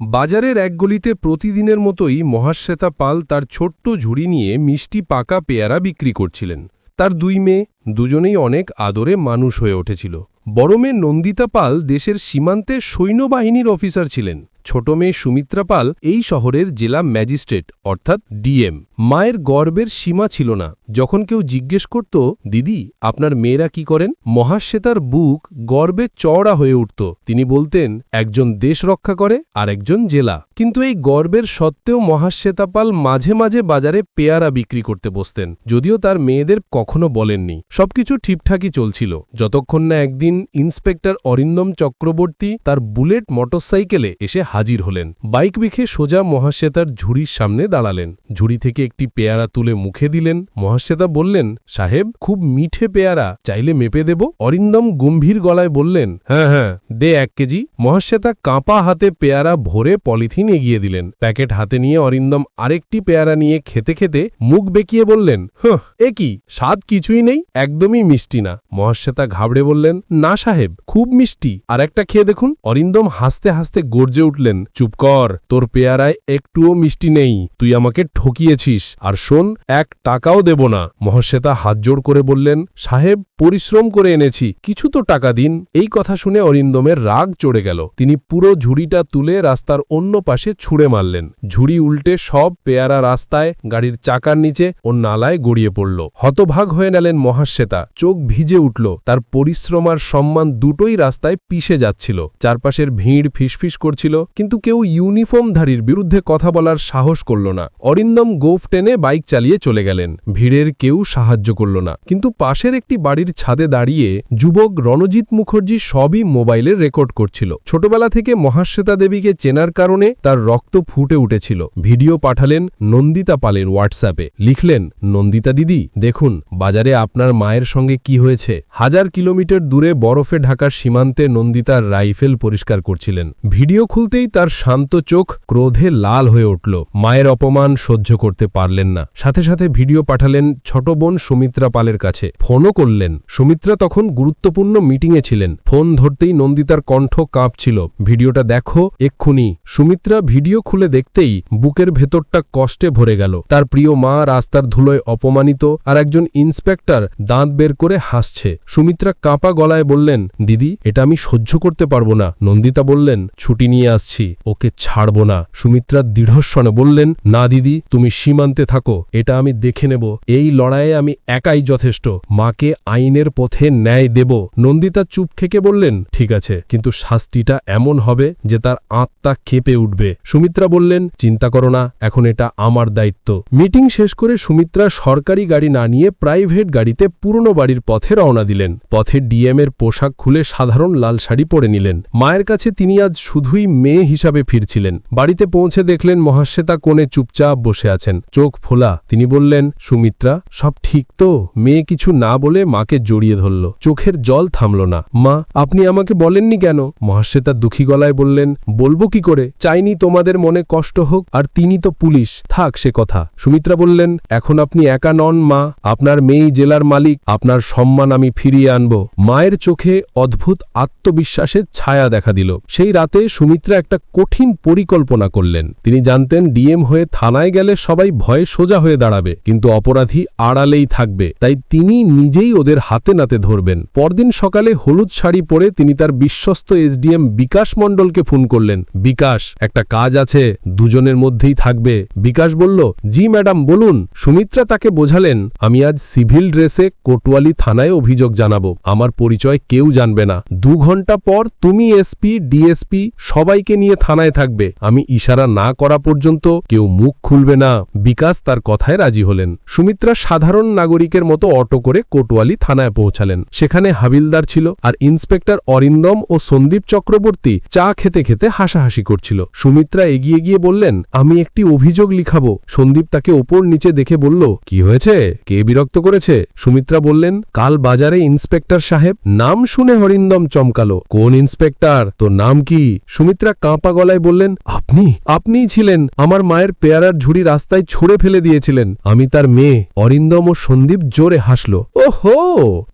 বাজারের এক গলিতে প্রতিদিনের মতোই মহাশ্বেতা পাল তার ছোট্ট ঝুড়ি নিয়ে মিষ্টি পাকা পেয়ারা বিক্রি করছিলেন। তার দুই মেয়ে, দুজনেই অনেক আদরে মানুষ হয়ে উঠেছিল। বড় মেয়ে নন্দিতা পাল দেশের সীমান্তে সৈন্যবাহিনীর অফিসার ছিলেন। ছোট মেয়ে সুমিত্রা পাল এই শহরের জেলা ম্যাজিস্ট্রেট, অর্থাৎ ডিএম। মায়ের গর্বের সীমা ছিল না। যখন কেউ জিজ্ঞেস করত, দিদি, আপনার মেয়েরা কি করেন? মহাশ্বেতার বুক গর্বে চওড়া হয়ে উঠত। তিনি বলতেন, একজন দেশ রক্ষা করে আর একজন জেলা। কিন্তু এই গর্বের সত্ত্বেও মহাশ্বেতা পাল মাঝে মাঝে বাজারে পেয়ারা বিক্রি করতে বসতেন, যদিও তার মেয়েদের কখনো বলেননি। সবকিছু ঠিকঠাকই চলছিল। যতক্ষণ না একদিন ইন্সপেক্টর অরিন্দম চক্রবর্তী তার বুলেট মোটরসাইকেলে এসে হাজির হলেন। বাইক বিখে সোজা মহাশ্বেতার ঝুড়ির সামনে দাঁড়ালেন। ঝুড়ি থেকে একটি পেয়ারা তুলে মুখে দিলেন। মহাশ্বেতা বললেন, সাহেব, খুব মিঠে পেয়ারা, চাইলে মেপে দেব? অরিন্দম গম্ভীর গলায় বললেন হ্যাঁ হ্যাঁ দে এক কেজি। মহাশ্বেতা কাঁপা হাতে পেয়ারা ভরে পলিথিন এগিয়ে দিলেন। প্যাকেট হাতে নিয়ে অরিন্দম আরেকটি পেয়ারা নিয়ে খেতে খেতে মুখ বেঁকিয়ে বললেন হ্যাঁ এ কি? স্বাদ কিছুই নেই, একদমই মিষ্টি না। মহাশ্বেতা ঘাবড়ে বললেন, না সাহেব, খুব মিষ্টি। আর একটা খেয়ে দেখুন। অরিন্দম হাসতে হাসতে গর্জে উঠলেন। চুপ কর, তোর পেয়ারায় একটুও মিষ্টি নেই, তুই আমাকে ঠকিয়েছিস। আর শোন, এক টাকাও দেব না। মহাশ্বেতা হাত জোড় করে বললেন, সাহেব, পরিশ্রম করে এনেছি, কিছু তো টাকা দিন। এই কথা শুনে অরিন্দমের রাগ চড়ে গেল। তিনি পুরো ঝুড়িটা তুলে রাস্তার অন্য পাশে ছুঁড়ে মারলেন। ঝুড়ি উল্টে সব পেয়ারা রাস্তায়, গাড়ির চাকার নিচে ও নালায় গড়িয়ে পড়ল। হতভাগ হয়ে নেলেন মহাশ্বেতা। চোখ ভিজে উঠল। তার পরিশ্রম আর সম্মান দুটোই রাস্তায় পিষে যাচ্ছিল। চারপাশের ভিড় ফিসফিস করছিল। কিন্তু কেউ ইউনিফর্মধারীর বিরুদ্ধে কথা বলার সাহস করল না। অরিন্দম গোফ টেনে বাইক চালিয়ে চলে গেলেন। ভিড়ের কেউ সাহায্য করল না। কিন্তু পাশের একটি বাড়ির ছাদে দাঁড়িয়ে যুবক রণজিৎ মুখার্জি সবই মোবাইলে রেকর্ড করছিল। ছোটবেলা থেকে মহাশ্বেতা দেবীকে চেনার কারণে তার রক্ত ফুটে উঠেছিল। ভিডিও পাঠালেন নন্দিতা পালের হোয়াটসঅ্যাপে। লিখলেন, নন্দিতা দিদি, দেখুন, বাজারে আপনার মায়ের সঙ্গে কি হয়েছে? হাজার কিলোমিটার দূরে বরফে ঢাকার সীমান্তে নন্দিতার রাইফেল পরিষ্কার করছিলেন। ভিডিও খুলতেই তার শান্ত চোখ ক্রোধে লাল হয়ে উঠল। মায়ের অপমান সহ্য করতে পারলেন না। সাথে সাথে ভিডিও পাঠালেন ছোট বোন সুমিত্রা পালের কাছে। ফোনও করলেন। সুমিত্রা তখন গুরুত্বপূর্ণ মিটিংয়ে ছিলেন। ফোন ধরতেই নন্দিতার কণ্ঠ কাঁপছিল। ভিডিওটা দেখো এক্ষুনি। সুমিত্রা ভিডিও খুলে দেখতেই বুকের ভেতরটা কষ্টে ভরে গেল। তার প্রিয় মা রাস্তার ধুলোয় অপমানিত আর একজন ইন্সপেক্টর দাঁত বের করে হাসছে। সুমিত্রা কাঁপা গলায় বললেন, দিদি, এটা আমি সহ্য করতে পারব না। নন্দিতা বললেন, ছুটি নিয়ে আসছি, ওকে ছাড়ব না। সুমিত্রা দৃঢ়স্বনে বললেন, না দিদি, তুমি সীমান্তে থাকো, এটা আমি দেখে নেব। এই লড়াইয়ে আমি একাই যথেষ্ট। মাকে আইনের পথে ন্যায় দেব। নন্দিতা চুপ থেকে বললেন, ঠিক আছে, কিন্তু শাস্তিটা এমন হবে যে তার আত্মা কেঁপে উঠবে। সুমিত্রা বললেন, চিন্তা করো না, এখন এটা আমার দায়িত্ব। মিটিং শেষ করে সুমিত্রা সরকারি গাড়ি না নিয়ে প্রাইভেট গাড়িতে পুরনো বাড়ির পথে রওনা দিলেন। পথে ডিএম এর পোশাক খুলে সাধারণ লাল শাড়ি পরে নিলেন। মায়ের কাছে তিনি আজ শুধুই মেয়ে হিসাবে ফিরছিলেন। বাড়িতে পৌঁছে দেখলেন মহাশ্বেতা কোণে চুপচাপ বসে আছেন। চোখ ফোলা। তিনি বললেন, সুমিত্রা, সব ঠিক তো? মেয়ে কিছু না বলে মাকে জড়িয়ে ধরল। চোখের জল থামল না। মা, আপনি আমাকে বলেননি কেন? মহাশ্বেতা দুঃখী গলায় বললেন, বলব কি করে? চাইনি তোমাদের মনে কষ্ট হোক, আর তিনি তো পুলিশ। থাক সে কথা। সুমিত্রা বললেন, এখন আপনি একা নন, মা। আপনার মেয়েই জেলার মালিক। আপনার সম্মান আমি ফিরিয়ে আনব। মায়ের চোখে অদ্ভুত আত্মবিশ্বাসের ছায়া দেখা দিল। সেই রাতে সুমিত্রা একটা কঠিন পরিকল্পনা করলেন। তিনি জানতেন ডিএম হয়ে থানায় গেলে সবাই ভয়ে সোজা হয়ে দাঁড়াবে, কিন্তু অপরাধী আড়ালেই থাকবে। তাই তিনি নিজেই ওদের হাতে নাতে ধরবেন। পরদিন সকালে হলুদ শাড়ি পরে তিনি তার বিশ্বস্ত এসডিএম বিকাশ মণ্ডলকে ফোন করলেন। বিকাশ, একটা কাজ আছে, দুজনের মধ্যেই থাকবে। বিকাশ বলল, জি ম্যাডাম, বলুন। সুমিত্রা তাকে বোঝালেন, আমি আজ সিভিল ড্রেসে কোটওয়ালি থানায় অভিযোগ জানাব। আমার পরিচয় কেউ জানবে না। দু ঘণ্টা পর তুমি এসপি, ডিএসপি, সবাইকে নিয়ে থানায় থাকবে। আমি ইশারা না করা পর্যন্ত কেউ মুখ খুলবে না। বিকাশ তার কথায় রাজি হলেন। সুমিত্রা সাধারণ নাগরিকের মতো অটো করে কোটওয়ালি থানায় পৌঁছালেন। সেখানে হাবিলদার ছিল আর ইন্সপেক্টর অরিন্দম ও সন্দীপ চক্রবর্তী চা খেতে খেতে হাসাহাসি করছিল। সুমিত্রা এগিয়ে গিয়ে বললেন, আমি একটি অভিযোগ লিখাবো। সন্দীপ তাকে ওপর নিচে দেখে বলল, কি হয়েছে? কে বিরক্ত করেছে? সুমিত্রা বললেন, কাল বাজারে ইন্সপেক্টর সাহেব নাম শুনে হরিন্দম চমকালো। কোন ইন্সপেক্টর? তোর নাম কি? সুমিত্রা কাঁপা গলায় বললেন, আপনি, আপনিই ছিলেন আমার মায়ের পেয়ারার ঝুড়ি রাস্তায় ছুঁড়ে ফেলে দিয়েছিলেন। আমি তার মেয়ে, অরিন্দম ও সন্দীপ জোরে হাসল। ওহো,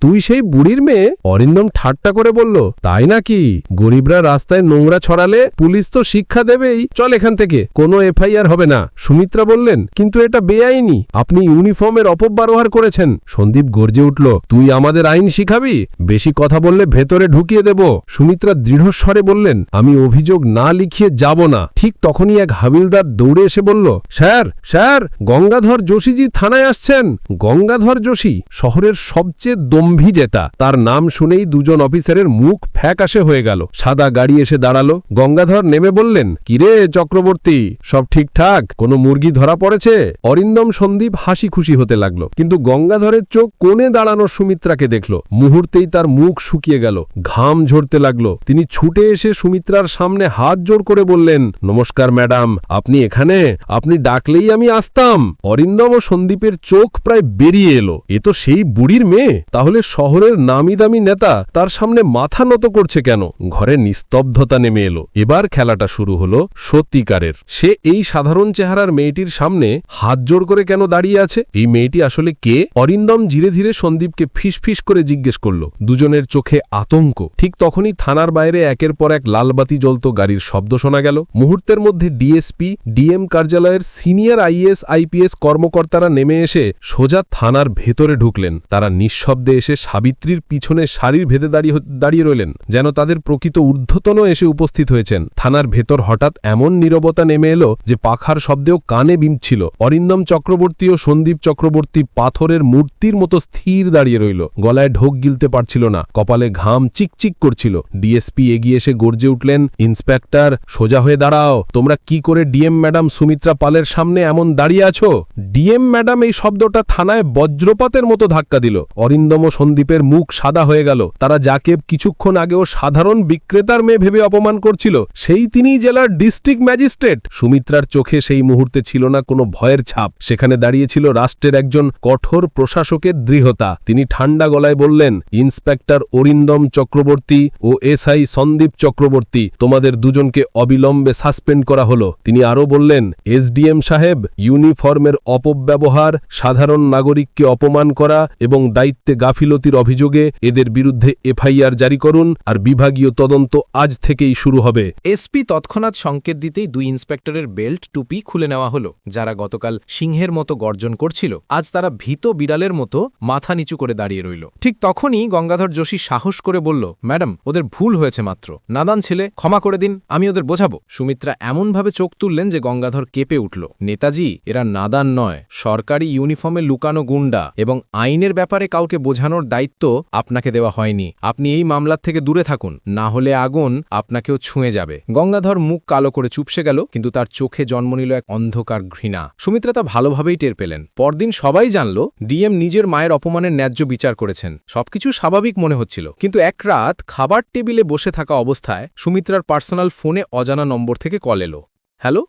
তুই সেই বুড়ির মেয়ে? অরিন্দম ঠাট্টা করে বলল, তাই নাকি? গরিবরা রাস্তায় নোংরা ছড়ালে পুলিশ তো শিক্ষা দেবেই। চল এখান থেকে, কোনো এফআইআর হবে না। সুমিত্রা বললেন, কিন্তু এটা বেআইনি। আপনি ইউনিফর্মের অপব্যবহার করেছেন। সন্দীপ গর্জে উঠল, তুই আমাদের আইন শিখাবি? বেশি কথা বললে ভেতরে ঢুকিয়ে দেব। সুমিত্রা দৃঢ়স্বরে বললেন, আমি অভিযোগ না লিখিয়ে যাব না। ঠিক তখনই এক হাবিলদার দৌড়ে এসে বলল, স্যার স্যার, গঙ্গাধর যোশীজি থানায় আসছেন। গঙ্গাধর যোশী শহরের সবচেয়ে দম্ভি জেতা। তার নাম শুনেই দুজন অফিসারের মুখ ফ্যাকাশে হয়ে গেল। সাদা গাড়ি এসে দাঁড়াল। গঙ্গাধর নেমে বললেন, কিরে চক্রবর্তী, সব ঠিকঠাক? কোনো মুরগি ধরা পড়েছে? অরিন্দম সন্দীপ হাসি খুশি হতে লাগল। কিন্তু গঙ্গাধরের চোখ কোণে দাঁড়ানো সুমিত্রাকে দেখল। মুহূর্তেই তার মুখ শুকিয়ে গেল। ঘাম ঝরতে লাগল। তিনি ছুটে এসে সুমিত্রার সামনে হাত জোড় করে বললেন, নমস্কার, ম্যাডাম, আপনি এখানে? আপনি ডাকলেই আমি আসতাম। অরিন্দম ও সন্দীপের চোখ প্রায় বেরিয়ে এলো। এ তো সেই বুড়ির মেয়ে। তাহলে শহরের নামি দামি নেতা তার সামনে মাথা নত করছে কেন? ঘরে নিস্তব্ধতা নেমে এলো। এবার খেলাটা শুরু হলো সত্যিকারের। সে এই সাধারণ চেহারার মেয়েটির সামনে হাত জোড় করে কেন দাঁড়িয়ে আছে? এই মেয়েটি আসলে কে? অরিন্দম ধীরে ধীরে সন্দীপকে ফিসফিস করে জিজ্ঞেস করল। দুজনের চোখে আতঙ্ক। ঠিক তখনই থানার বাইরে একের পর এক লালবাতি জ্বলত গাড়ির শব্দ শোনা গেল। মুহূর্তের মধ্যে ডিএসপি ডিএম কার্যালয়ের সিনিয়র আইএস আইপিএস কর্মকর্তারা নেমে এসে সোজা থানার ভেতরে ঢুকলেন। তারা নিঃশব্দে এসে সাবিত্রীর পিছনে শাড়ির ভেদে দাঁড়িয়ে দাঁড়িয়ে রইলেন, যেন তাদের প্রকৃত ঊর্ধ্বতন এসে উপস্থিত হয়েছেন। থানার ভেতর হঠাৎ এমন নীরবতা নেমে এলো যে পাখার শব্দেও কানে বিমছিল অরিন্দম চক্রবর্তী ও সন্দীপ চক্রবর্তী পাথরের মূর্তির মতো স্থির দাঁড়িয়ে রইল। গলায় ঢোক গিলতে পারছিল না, কপালে ঘাম চিকচিক করছিল। ডিএসপি এগিয়ে এসে গর্জে উঠলেন, ইন্সপেক্টর সোজা হয়ে দাঁড়াও। তোমরা কি করে ডিএম ম্যাডাম সুমিত্রা পালের সামনে এমন দাঁড়িয়ে আছো? ডিএম ম্যাডাম এই শব্দটা থানায় বজ্রপাতের মতো ধাক্কা দিল। অরিন্দম সন্দীপের মুখ সাদা হয়ে গেল। তারা যাকে কিছুক্ষণ আগেও সাধারণ বিক্রেতার মেয়ে ভেবে অপমান করছিল। সেই তিনিই জেলার ডিস্ট্রিক্ট ম্যাজিস্ট্রেট। সুমিত্রার চোখে সেই মুহূর্তে ছিল না কোনো ভয়ের ছাপ। সেখানে দাঁড়িয়েছিল রাষ্ট্রের একজন কঠোর প্রশাসকের দৃঢ়তা। তিনি ঠান্ডা গলায় বললেন, ইন্সপেক্টর অরিন্দম চক্রবর্তী ও এসআই সন্দীপ চক্রবর্তী, তোমাদের দুজনকে অবিলম্বে সাসপেন্ড করা হলো। তিনি আরও বললেন, এসডিএম সাহেব ইউনিফর্মের অপব্যবহার, সাধারণ নাগরিককে অপমান করা এবং দায়িত্বে গাফিলতির অভিযোগে এদের বিরুদ্ধে এফআইআর জারি করুন আর বিভাগীয় তদন্ত আজ থেকেই শুরু হবে। এসপি তৎক্ষণাৎ সংকেত দিতেই দুই ইন্সপেক্টরের বেল্ট টুপি খুলে নেওয়া হলো, যারা গতকাল সিংহের মতো গর্জন করছিল। আজ তারা ভীত বিড়ালের মতো মাথা নিচু করে দাঁড়িয়ে রইল। ঠিক তখনই গঙ্গাধর যোশী সাহস করে বলল, ম্যাডাম, ওদের ভুল হয়েছে মাত্র। নাদান ছেলে, ক্ষমা করে দিন। আমি ওদের বোঝাবো। সুমিত্রা এমনভাবে চোখ তুললেন যে গঙ্গাধর কেঁপে উঠল। নেতাজি, এরা নাদান নয়, সরকারি ইউনিফর্মে লুকানো গুন্ডা এবং আইনের ব্যাপারে কাউকে বোঝানোর দায়িত্ব আপনাকে দেওয়া হয়নি। আপনি এই মামলার থেকে দূরে থাকুন, না হলে আগুন আপনাকেও ছুঁয়ে যাবে। গঙ্গাধর মুখ কালো করে চুপসে গেল, কিন্তু তার চোখে জন্ম নিল এক অন্ধকার ঘৃণা। সুমিত্রা তা ভালোভাবেই টের পেলেন। পরদিন সবাই জানল, ডিএম নিজের মায়ের অপমানের ন্যায্য বিচার করেছেন। সবকিছু স্বাভাবিক মনে হচ্ছিল। কিন্তু এক রাত খাবার টেবিলে বসে থাকা অবস্থায় সুমিত্রার পার্সোনাল ফোনে অজানা নম্বর থেকে কল এলো। হ্যালো?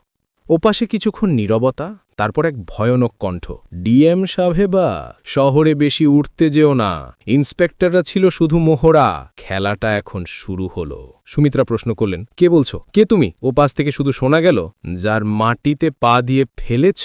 ওপাশে কিছুক্ষণ নীরবতা, তারপর এক ভয়ানক কণ্ঠ। ডিএম সাহেবা শহরে বেশি উঠতে যেও না। ইন্সপেক্টররা ছিল শুধু মোহরা। খেলাটা এখন শুরু হলো। সুমিত্রা প্রশ্ন করলেন, কে বলছো? কে তুমি? ও পাশ থেকে শুধু শোনা গেল? যার মাটিতে পা দিয়ে ফেলেছ,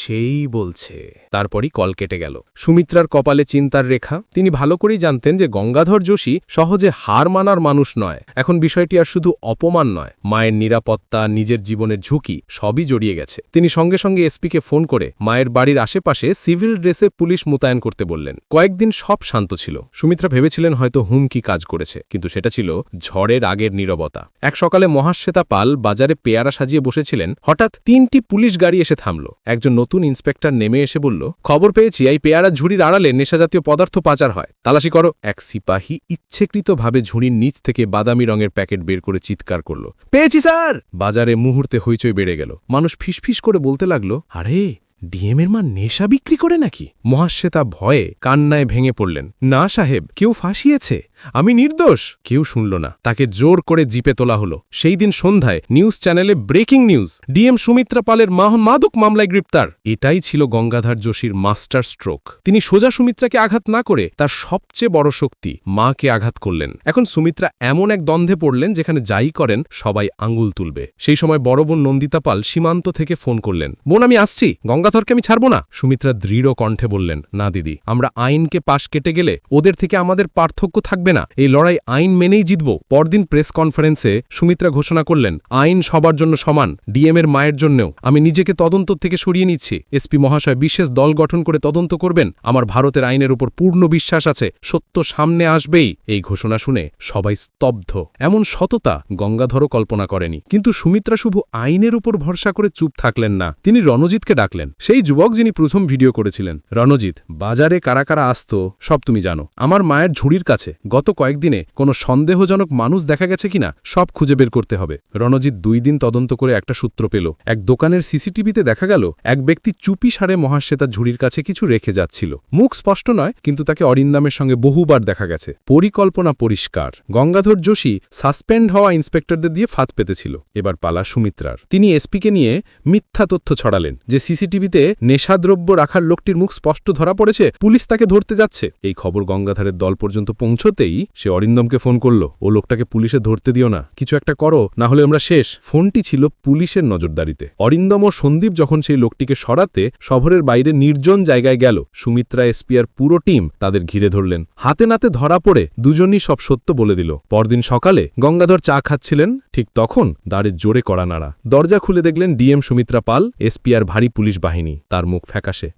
সেই বলছে। তারপরই কল কেটে গেল। সুমিত্রার কপালে চিন্তার রেখা। তিনি ভালো করেই জানতেন যে গঙ্গাধর যোশী সহজে হার মানার মানুষ নয়। এখন বিষয়টি আর শুধু অপমান নয়, মায়ের নিরাপত্তা, নিজের জীবনের ঝুঁকি, সবই জড়িয়ে গেছে। তিনি সঙ্গে সঙ্গে এসপিকে ফোন করে মায়ের বাড়ির আশেপাশে সিভিল ড্রেসে পুলিশ মোতায়েন করতে বললেন। কয়েকদিন সব শান্ত ছিল। সুমিত্রা ভেবেছিলেন হয়তো হুমকি কাজ করেছে, কিন্তু সেটা ছিল ঝড়ের আগের নীরবতা। এক সকালে মহাশ্বেতা পাল বাজারে পেয়ারা সাজিয়ে বসেছিলেন। হঠাৎ তিনটি পুলিশ গাড়ি এসে থামল। একজন নতুন ইন্সপেক্টর নেমে এসে বলল, খবর পেয়েছি, এই পেয়ারা ঝুড়ির আড়ালে নেশাজাতীয় পদার্থ পাচার হয়। তালাশি করো। এক সিপাহী ইচ্ছেকৃতভাবে ঝুড়ির নিচ থেকে বাদামি রঙের প্যাকেট বের করে চিৎকার করল, পেয়েছি, স্যার! বাজারে মুহূর্তে হইচই বেড়ে গেল। মানুষ ফিসফিস করে বলতে লাগল, আরে, ডিএমের মা নেশা বিক্রি করে নাকি? মহাশ্বেতা ভয়ে কান্নায় ভেঙে পড়লেন, না, সাহেব, কেউ ফাঁসিয়েছে। আমি নির্দোষ। কেউ শুনল না। তাকে জোর করে জিপে তোলা হলো। সেই দিন সন্ধ্যায় নিউজ চ্যানেলে ব্রেকিং নিউজ। ডিএম সুমিত্রা পালের মাহ মাদক মামলায় গ্রেপ্তার। এটাই ছিল গঙ্গাধর যোশীর মাস্টার স্ট্রোক। তিনি সোজা সুমিত্রাকে আঘাত না করে তার সবচেয়ে বড় শক্তি মাকে আঘাত করলেন। এখন সুমিত্রা এমন এক দ্বন্দ্বে পড়লেন যেখানে যাই করেন, সবাই আঙ্গুল তুলবে। সেই সময় বড় বোন নন্দিতা পাল সীমান্ত থেকে ফোন করলেন। বোন, আমি আসছি। গঙ্গাধরকে আমি ছাড়ব না? সুমিত্রা দৃঢ় কণ্ঠে বললেন, না, দিদি। আমরা আইনকে পাশ কেটে গেলে ওদের থেকে আমাদের পার্থক্য থাকবে না। এই লড়াই আইন মেনেই জিতব। পরদিন প্রেস কনফারেন্সে সুমিত্রা ঘোষণা করলেন, আইন সবার জন্য সমান, ডিএম এর মায়ের জন্যও। আমি নিজেকে তদন্ত থেকে সরিয়ে নিচ্ছি। এসপি মহাশয় বিশেষ দল গঠন করে তদন্ত করবেন। আমার ভারতের আইনের উপর পূর্ণ বিশ্বাস আছে। সত্য সামনে আসবেই। এই ঘোষণা শুনে সবাই স্তব্ধ। এমন সততা গঙ্গাধরও কল্পনা করেনি। কিন্তু সুমিত্রা শুভ আইনের উপর ভরসা করে চুপ থাকলেন না। তিনি রণজিৎকে ডাকলেন। সেই যুবক যিনি প্রথম ভিডিও করেছিলেন, রণজিৎ, বাজারে কারা কারা আসতো, সব তুমি জানো। আমার মায়ের ঝুড়ির কাছে গত কয়েকদিনে কোনো সন্দেহজনক মানুষ দেখা গেছে কিনা, সব খুঁজে বের করতে হবে। রণজিৎ দুই দিন তদন্ত করে একটা সূত্র পেল। এক দোকানের সিসিটিভিতে দেখা গেল, এক ব্যক্তি চুপি সারে মহাশ্বেতার ঝুড়ির কাছে কিছু রেখে যাচ্ছিল। মুখ স্পষ্ট নয়, কিন্তু তাকে অরিন্দামের সঙ্গে বহুবার দেখা গেছে। পরিকল্পনা পরিষ্কার। গঙ্গাধর যোশী সাসপেন্ড হওয়া ইন্সপেক্টরদের দিয়ে ফাঁদ পেতেছিল। এবার পালা সুমিত্রার। তিনি এসপিকে নিয়ে মিথ্যা তথ্য ছড়ালেন, যে সিসিটিভিতে নেশাদ্রব্য রাখার লোকটির মুখ স্পষ্ট ধরা পড়েছে, পুলিশ তাকে ধরতে যাচ্ছে। এই খবর গঙ্গাধরের দল পর্যন্ত পৌঁছতেই সে অরিন্দমকে ফোন করল। ও লোকটাকে পুলিশে ধরতে দিও না। কিছু একটা করো, না হলে আমরা শেষ। ফোনটি ছিল পুলিশের নজরদারিতে। অরিন্দম ও সন্দীপ যখন সেই লোকটিকে সরাতে শহরের বাইরে নির্জন জায়গায় গেল, সুমিত্রা, এসপিআর পুরো টিম তাদের ঘিরে ধরলেন। হাতে নাতে ধরা পড়ে দুজনই সব সত্য বলে দিল। পরদিন সকালে গঙ্গাধর চা খাচ্ছিলেন, ঠিক তখন দাঁড়ের জোরে কড়া নাড়া। দরজা খুলে দেখলেন ডিএম সুমিত্রা পাল, এসপিআর ভারী পুলিশ বাহিনী। তার মুখ ফ্যাকাশে।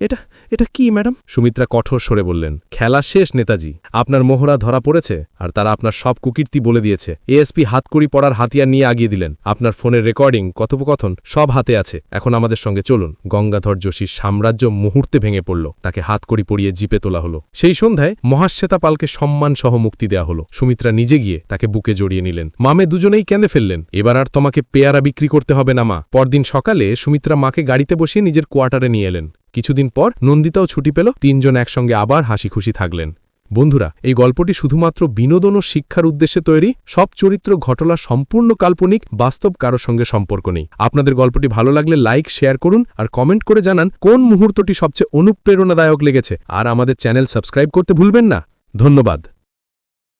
এটা এটা কি, ম্যাডাম? সুমিত্রা কঠোর সরে বললেন। খেলা শেষ, নেতাজি। আপনার মোহরা ধরা পড়েছে আর তারা আপনার সব কুকীর্তি বলে দিয়েছে। এএসপি হাতকড়ি পড়ার হাতিয়ার নিয়ে আগিয়ে দিলেন। আপনার ফোনের রেকর্ডিং, কথোপকথন, সব হাতে আছে। এখন আমাদের সঙ্গে চলুন। গঙ্গাধর যোশীর সাম্রাজ্য মুহূর্তে ভেঙে পড়ল। তাকে হাতকড়ি পরিয়ে জিপে তোলা হলো। সেই সন্ধ্যায় মহাশ্বেতা পালকে সম্মান সহ মুক্তি দেয়া হলো। সুমিত্রা নিজে গিয়ে তাকে বুকে জড়িয়ে নিলেন। মামে দুজনেই কেঁদে ফেললেন। এবার আর তোমাকে পেয়ারা বিক্রি করতে হবে না, মা। পরদিন সকালে সুমিত্রা মাকে গাড়িতে বসিয়ে নিজের কোয়ার্টারে নিয়ে এলেন। কিছুদিন পর নন্দিতাও ছুটি পেল। তিনজন একসঙ্গে আবার হাসি খুশি থাকলেন। বন্ধুরা, এই গল্পটি শুধুমাত্র বিনোদন ও শিক্ষার উদ্দেশ্যে তৈরি, সব চরিত্র ঘটনা সম্পূর্ণ কাল্পনিক, বাস্তব কারও সঙ্গে সম্পর্ক নেই। আপনাদের গল্পটি ভালো লাগলে লাইক, শেয়ার করুন আর কমেন্ট করে জানান কোন মুহূর্তটি সবচেয়ে অনুপ্রেরণাদায়ক লেগেছে। আর আমাদের চ্যানেল সাবস্ক্রাইব করতে ভুলবেন না। ধন্যবাদ।